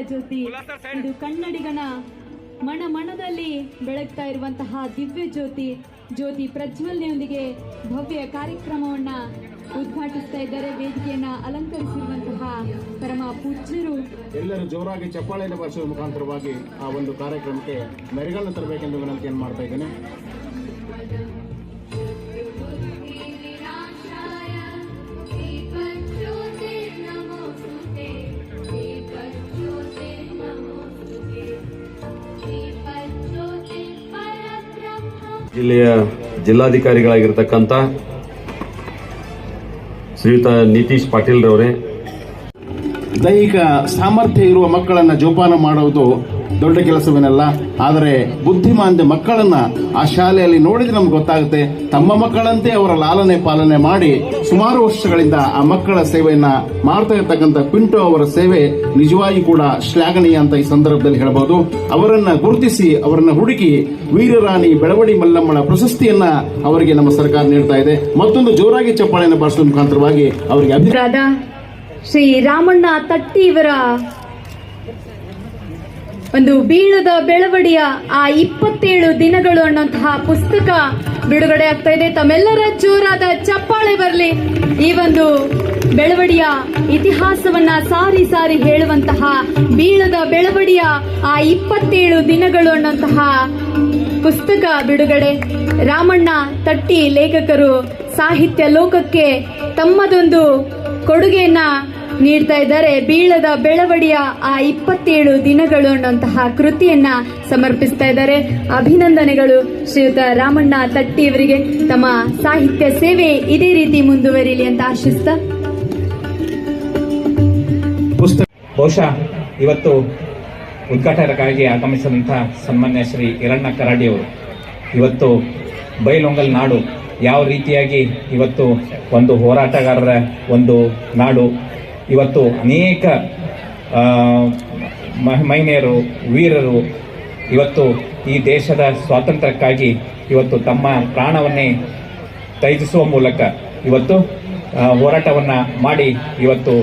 ಜ್ಯೋತಿ ಇದು ಕನ್ನಡಿಗನ ಮಣ ಮಣದಲ್ಲಿ ಬೆಳಗ್ತಾ ಇರುವಂತಹ ದಿವ್ಯ ಜ್ಯೋತಿ ಜ್ಯೋತಿ ಪ್ರಜ್ವಲ್ನೆಯೊಂದಿಗೆ ಭವ್ಯ ಕಾರ್ಯಕ್ರಮವನ್ನ ಉದ್ಘಾಟಿಸ್ತಾ ಇದ್ದಾರೆ. ವೇದಿಕೆಯನ್ನ ಅಲಂಕರಿಸಿರುವಂತಹ ಪರಮ ಪೂಜ್ಯರು. ಎಲ್ಲರೂ ಜೋರಾಗಿ ಚಪ್ಪಾಳೆಯನ್ನು ಭಾಷೆಯ ಮುಖಾಂತರವಾಗಿ ಆ ಒಂದು ಕಾರ್ಯಕ್ರಮಕ್ಕೆ ಮೆರೆಗಳನ್ನು ತರಬೇಕೆಂದು ವಿನಂತಿಯನ್ನು ಮಾಡ್ತಾ ಇದ್ದೇನೆ. ಜಿಲ್ಲೆಯ ಜಿಲ್ಲಾಧಿಕಾರಿಗಳಾಗಿರ್ತಕ್ಕಂಥ ಶ್ರೀಯುತ ನಿತೀಶ್ ಪಾಟೀಲ್ ರವರೇ ದೈಹಿಕ ಸಾಮರ್ಥ್ಯ ಇರುವ ಮಕ್ಕಳನ್ನು ಜೋಪಾನ ಮಾಡುವುದು ದೊಡ್ಡ ಕೆಲಸವೇನಲ್ಲ, ಆದರೆ ಬುದ್ಧಿಮಾಂದ್ಯ ಮಕ್ಕಳನ್ನ ಆ ಶಾಲೆಯಲ್ಲಿ ನೋಡಿದ್ರೆ ನಮ್ಗೆ ಗೊತ್ತಾಗುತ್ತೆ, ತಮ್ಮ ಮಕ್ಕಳಂತೆ ಅವರ ಲಾಲನೆ ಪಾಲನೆ ಮಾಡಿ ಸುಮಾರು ವರ್ಷಗಳಿಂದ ಆ ಮಕ್ಕಳ ಸೇವೆಯನ್ನ ಮಾಡ್ತಾ ಇರ್ತಕ್ಕಂಥ ಪಿಂಟು ಅವರ ಸೇವೆ ನಿಜವಾಗಿ ಕೂಡ ಶ್ಲಾಘನೀಯ ಅಂತ ಈ ಸಂದರ್ಭದಲ್ಲಿ ಹೇಳಬಹುದು ಅವರನ್ನ ಗುರುತಿಸಿ, ಅವರನ್ನ ಹುಡುಕಿ ವೀರರಾಣಿ ಬೆಳವಡಿ ಮಲ್ಲಮ್ಮಳ ಪ್ರಶಸ್ತಿಯನ್ನ ಅವರಿಗೆ ನಮ್ಮ ಸರ್ಕಾರ ನೀಡ್ತಾ ಇದೆ. ಮತ್ತೊಂದು ಜೋರಾಗಿ ಚಪ್ಪಾಳೆಯನ್ನು ಬಾರಿಸುವ ಮುಖಾಂತರವಾಗಿ ಅವರಿಗೆ ಶ್ರೀ ರಾಮಣ್ಣ ತಟ್ಟಿ ಇವರ ಒಂದು ಬೀಳದ ಬೆಳವಡಿಯ ಆ ಇಪ್ಪತ್ತೇಳು ದಿನಗಳು ಅನ್ನುವಂತಹ ಪುಸ್ತಕ ಬಿಡುಗಡೆ ಆಗ್ತಾ ಇದೆ. ತಮ್ಮೆಲ್ಲರ ಜೋರಾದ ಚಪ್ಪಾಳೆ ಬರಲಿ. ಈ ಒಂದು ಬೆಳವಡಿಯ ಇತಿಹಾಸವನ್ನ ಸಾರಿ ಸಾರಿ ಹೇಳುವಂತಹ ಬೀಳದ ಬೆಳವಡಿಯ ಆ ಇಪ್ಪತ್ತೇಳು ದಿನಗಳು ಅನ್ನುವಂತಹ ಪುಸ್ತಕ ಬಿಡುಗಡೆ. ರಾಮಣ್ಣ ತಟ್ಟಿ ಲೇಖಕರು ಸಾಹಿತ್ಯ ಲೋಕಕ್ಕೆ ತಮ್ಮದೊಂದು ಕೊಡುಗೆಯನ್ನ ನೀಡ್ತಾ ಇದ್ದಾರೆ. ಬೀಳದ ಬೆಳವಡಿಯ ಆ ಇಪ್ಪತ್ತೇಳು ದಿನಗಳು ಅನ್ನುವಂತಹ ಕೃತಿಯನ್ನ ಸಮರ್ಪಿಸ್ತಾ ಇದ್ದಾರೆ. ಅಭಿನಂದನೆಗಳು ಶ್ರೀಯುತ ರಾಮಣ್ಣ ತಟ್ಟಿ ಅವರಿಗೆ. ತಮ್ಮ ಸಾಹಿತ್ಯ ಸೇವೆ ಇದೇ ರೀತಿ ಮುಂದುವರಿಲಿ ಅಂತ ಆಶಿಸ್ತಾ. ಬಹುಶಃ ಇವತ್ತು ಉದ್ಘಾಟಕರಾಗಿ ಆಗಮಿಸಿದಂಥ ಸನ್ಮಾನ್ಯ ಶ್ರೀ ಇರಣ್ಣ ಕರಾಡಿಯವರು ಇವತ್ತು ಬೈಲೊಂಗಲ್ ನಾಡು ಯಾವ ರೀತಿಯಾಗಿ ಇವತ್ತು ಒಂದು ಹೋರಾಟಗಾರರ ಒಂದು ನಾಡು ಇವತ್ತು ಅನೇಕ ಮಹಿಳೆಯರು, ವೀರರು ಇವತ್ತು ಈ ದೇಶದ ಸ್ವಾತಂತ್ರ್ಯಕ್ಕಾಗಿ ಇವತ್ತು ತಮ್ಮ ಪ್ರಾಣವನ್ನೇ ತ್ಯಜಿಸುವ ಮೂಲಕ ಇವತ್ತು ಹೋರಾಟವನ್ನು ಮಾಡಿ ಇವತ್ತು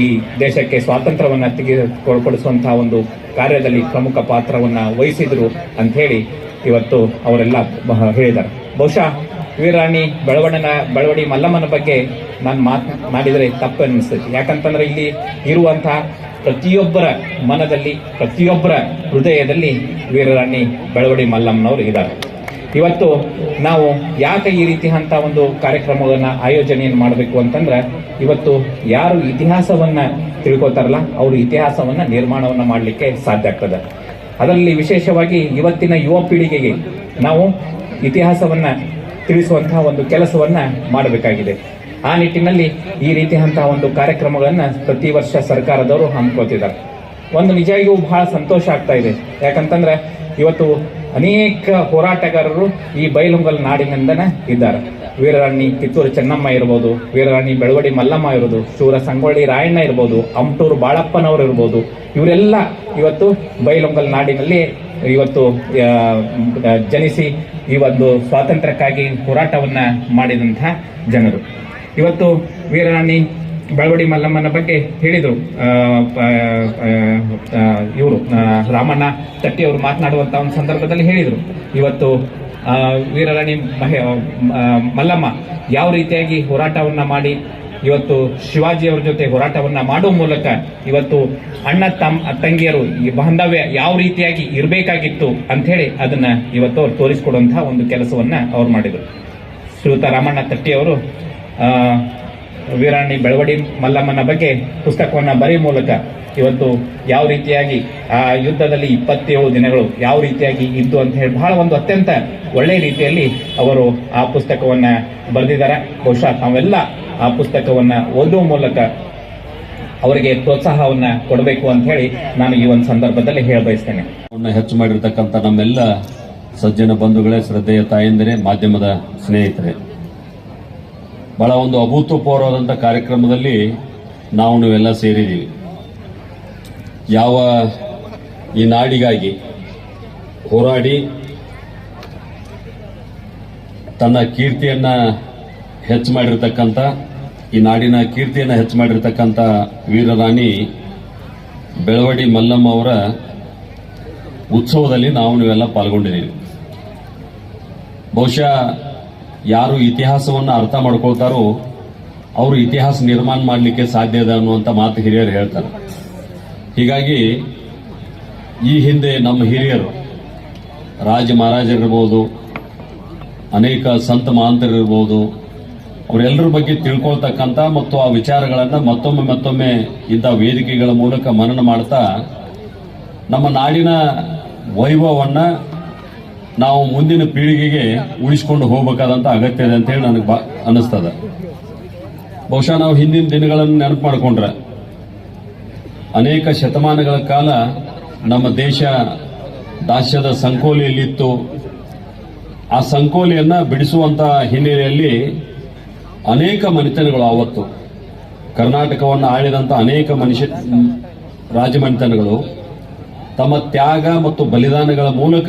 ಈ ದೇಶಕ್ಕೆ ಸ್ವಾತಂತ್ರ್ಯವನ್ನು ತೆಗೆದುಕೊಡಿಸುವಂತಹ ಒಂದು ಕಾರ್ಯದಲ್ಲಿ ಪ್ರಮುಖ ಪಾತ್ರವನ್ನು ವಹಿಸಿದರು ಅಂಥೇಳಿ ಇವತ್ತು ಅವರೆಲ್ಲ ಹೇಳಿದ್ದಾರೆ. ಬಹುಶಃ ವೀರಾಣಿ ಬೆಳವಣ್ಣನ ಬೆಳವಡಿ ಮಲ್ಲಮ್ಮನ ಬಗ್ಗೆ ನಾನು ಮಾತನಾಡಿದರೆ ತಪ್ಪು ಅನ್ನಿಸ್ತೈತಿ ಯಾಕಂತಂದ್ರೆ ಇಲ್ಲಿ ಇರುವಂತಹ ಪ್ರತಿಯೊಬ್ಬರ ಮನದಲ್ಲಿ, ಪ್ರತಿಯೊಬ್ಬರ ಹೃದಯದಲ್ಲಿ ವೀರರಾಣಿ ಬೆಳವಡಿ ಮಲ್ಲಮ್ಮನವರು ಇದ್ದಾರೆ. ಇವತ್ತು ನಾವು ಯಾಕೆ ಈ ರೀತಿ ಅಂತ ಒಂದು ಕಾರ್ಯಕ್ರಮವನ್ನು, ಆಯೋಜನೆಯನ್ನು ಮಾಡಬೇಕು ಅಂತಂದ್ರೆ, ಇವತ್ತು ಯಾರು ಇತಿಹಾಸವನ್ನ ತಿಳ್ಕೊತಾರಲ್ಲ, ಅವರು ಇತಿಹಾಸವನ್ನ ನಿರ್ಮಾಣವನ್ನ ಮಾಡಲಿಕ್ಕೆ ಸಾಧ್ಯ ಆಗ್ತದೆ. ಅದರಲ್ಲಿ ವಿಶೇಷವಾಗಿ ಇವತ್ತಿನ ಯುವ ಪೀಳಿಗೆಗೆ ನಾವು ಇತಿಹಾಸವನ್ನ ತಿಳಿಸುವಂತಹ ಒಂದು ಕೆಲಸವನ್ನ ಮಾಡಬೇಕಾಗಿದೆ. ಆ ನಿಟ್ಟಿನಲ್ಲಿ ಈ ರೀತಿಯಂತಹ ಒಂದು ಕಾರ್ಯಕ್ರಮಗಳನ್ನ ಪ್ರತಿ ವರ್ಷ ಸರ್ಕಾರದವರು ಹಮ್ಮಿಕೊಳ್ತಿದ್ದಾರೆ. ಒಂದು ನಿಜವಾಗಿಯೂ ಬಹಳ ಸಂತೋಷ ಆಗ್ತಾ ಇದೆ. ಯಾಕಂತಂದ್ರೆ ಇವತ್ತು ಅನೇಕ ಹೋರಾಟಗಾರರು ಈ ಬೈಲುಂಗಲ್ ನಾಡಿನಿಂದನೇ ಇದ್ದಾರೆ. ವೀರರಾಣಿ ಕಿತ್ತೂರು ಚೆನ್ನಮ್ಮ ಇರ್ಬೋದು, ವೀರರಾಣಿ ಬೆಳವಡಿ ಮಲ್ಲಮ್ಮ ಇರ್ಬೋದು ಶೂರ ಸಂಗೊಳ್ಳಿ ರಾಯಣ್ಣ ಇರ್ಬೋದು, ಅಮಟೂರು ಬಾಳಪ್ಪನವರು ಇರ್ಬೋದು, ಇವರೆಲ್ಲ ಇವತ್ತು ಬೈಲೊಂಗಲ್ ನಾಡಿನಲ್ಲಿ ಇವತ್ತು ಜನಿಸಿ ಈ ಒಂದು ಸ್ವಾತಂತ್ರ್ಯಕ್ಕಾಗಿ ಹೋರಾಟವನ್ನ ಮಾಡಿದಂತಹ ಜನರು. ಇವತ್ತು ವೀರರಾಣಿ ಬೆಳವಡಿ ಮಲ್ಲಮ್ಮನ ಬಗ್ಗೆ ಹೇಳಿದರು. ಇವರು ರಾಮಣ್ಣ ತಟ್ಟಿ ಅವರು ಮಾತನಾಡುವಂತ ಒಂದು ಸಂದರ್ಭದಲ್ಲಿ ಹೇಳಿದರು. ಇವತ್ತು ವೀರರಾಣಿ ಮಲ್ಲಮ್ಮ ಯಾವ ರೀತಿಯಾಗಿ ಹೋರಾಟವನ್ನ ಮಾಡಿ ಇವತ್ತು ಶಿವಾಜಿಯವರ ಜೊತೆ ಹೋರಾಟವನ್ನು ಮಾಡುವ ಮೂಲಕ ಇವತ್ತು ಅಣ್ಣ ತಮ್ಮ ತಂಗಿಯರು ಈ ಬಾಂಧವ್ಯ ಯಾವ ರೀತಿಯಾಗಿ ಇರಬೇಕಾಗಿತ್ತು ಅಂತ ಹೇಳಿ ಅದನ್ನ ಇವತ್ತು ಅವ್ರು ತೋರಿಸಿಕೊಡುವಂತಹ ಒಂದು ಕೆಲಸವನ್ನ ಅವ್ರು ಮಾಡಿದರು. ಶ್ರೀಯುತ ರಾಮಣ್ಣ ತಟ್ಟಿ ಅವರು ಆ, ವೀರಾಣಿ ಬೆಳವಡಿ ಮಲ್ಲಮ್ಮನ ಬಗ್ಗೆ ಪುಸ್ತಕವನ್ನು ಬರೆಯುವ ಮೂಲಕ ಇವತ್ತು ಯಾವ ರೀತಿಯಾಗಿ ಆ ಯುದ್ಧದಲ್ಲಿ ಇಪ್ಪತ್ತೇಳು ದಿನಗಳು ಯಾವ ರೀತಿಯಾಗಿ ಇದ್ದು ಅಂತ ಹೇಳಿ ಬಹಳ ಒಂದು ಅತ್ಯಂತ ಒಳ್ಳೆಯ ರೀತಿಯಲ್ಲಿ ಅವರು ಆ ಪುಸ್ತಕವನ್ನು ಬರೆದಿದ್ದಾರೆ. ಬಹುಶಃ ತಾವೆಲ್ಲ ಆ ಪುಸ್ತಕವನ್ನು ಓದುವ ಮೂಲಕ ಅವರಿಗೆ ಪ್ರೋತ್ಸಾಹವನ್ನು ಕೊಡಬೇಕು ಅಂತ ಹೇಳಿ ನಾನು ಈ ಒಂದು ಸಂದರ್ಭದಲ್ಲಿ ಹೇಳ ಬಯಸ್ತೇನೆ. ಹೆಚ್ಚು ಮಾಡಿರ್ತಕ್ಕಂಥ ನಮ್ಮೆಲ್ಲ ಸಜ್ಜನ ಬಂಧುಗಳೇ, ಶ್ರದ್ಧೆಯ ತಾಯಂದಿರೇ, ಮಾಧ್ಯಮದ ಸ್ನೇಹಿತರೆ ಬಹಳ ಒಂದು ಅಭೂತಪೂರ್ವವಾದಂಥ ಕಾರ್ಯಕ್ರಮದಲ್ಲಿ ನಾವು ನೀವೆಲ್ಲ ಸೇರಿದ್ದೀವಿ. ಯಾವ ಈ ನಾಡಿಗಾಗಿ ಹೋರಾಡಿ ತನ್ನ ಕೀರ್ತಿಯನ್ನು ಹೆಚ್ಚು ಮಾಡಿರ್ತಕ್ಕಂಥ ಈ ನಾಡಿನ ಕೀರ್ತಿಯನ್ನು ಹೆಚ್ಚು ಮಾಡಿರ್ತಕ್ಕಂಥ ವೀರರಾಣಿ ಬೆಳವಡಿ ಮಲ್ಲಮ್ಮ ಅವರ ಉತ್ಸವದಲ್ಲಿ ನಾವು ನೀವೆಲ್ಲ ಪಾಲ್ಗೊಂಡಿದ್ದೀವಿ ಬಹುಶಃ ಯಾರು ಇತಿಹಾಸವನ್ನು ಅರ್ಥ ಮಾಡ್ಕೊಳ್ತಾರೋ ಅವರು ಇತಿಹಾಸ ನಿರ್ಮಾಣ ಮಾಡಲಿಕ್ಕೆ ಸಾಧ್ಯ ಇದೆ ಅನ್ನುವಂಥ ಮಾತು ಹಿರಿಯರು ಹೇಳ್ತಾರೆ. ಹೀಗಾಗಿ ಈ ಹಿಂದೆ ನಮ್ಮ ಹಿರಿಯರು, ರಾಜ ಮಹಾರಾಜರಿರ್ಬೋದು, ಅನೇಕ ಸಂತ ಮಹಾಂತರಿರ್ಬೋದು, ಅವರೆಲ್ಲರ ಬಗ್ಗೆ ತಿಳ್ಕೊಳ್ತಕ್ಕಂಥ ಮತ್ತು ಆ ವಿಚಾರಗಳನ್ನು ಮತ್ತೊಮ್ಮೆ ಮತ್ತೊಮ್ಮೆ ಇಂಥ ವೇದಿಕೆಗಳ ಮೂಲಕ ಮನನ ಮಾಡ್ತಾ ನಮ್ಮ ನಾಡಿನ ವೈಭವವನ್ನು ನಾವು ಮುಂದಿನ ಪೀಳಿಗೆಗೆ ಉಳಿಸ್ಕೊಂಡು ಹೋಗಬೇಕಾದಂತ ಅಗತ್ಯ ಇದೆ ಅಂತೇಳಿ ನನಗೆ ಬಾ ಬಹುಶಃ ನಾವು ಹಿಂದಿನ ದಿನಗಳನ್ನು ನೆನಪು ಮಾಡಿಕೊಂಡ್ರೆ, ಅನೇಕ ಶತಮಾನಗಳ ಕಾಲ ನಮ್ಮ ದೇಶ ದಾಸ್ಯದ ಸಂಕೋಲೆಯಲ್ಲಿತ್ತು. ಆ ಸಂಕೋಲೆಯನ್ನು ಬಿಡಿಸುವಂತ ಹಿನ್ನೆಲೆಯಲ್ಲಿ ಅನೇಕ ಮನೆತನಗಳು ಆವತ್ತು. ಕರ್ನಾಟಕವನ್ನು ಆಳಿದಂಥ ಅನೇಕ ಮನುಷ್ಯ ರಾಜಮನೆತನಗಳು. ತಮ್ಮ ತ್ಯಾಗ ಮತ್ತು ಬಲಿದಾನಗಳ ಮೂಲಕ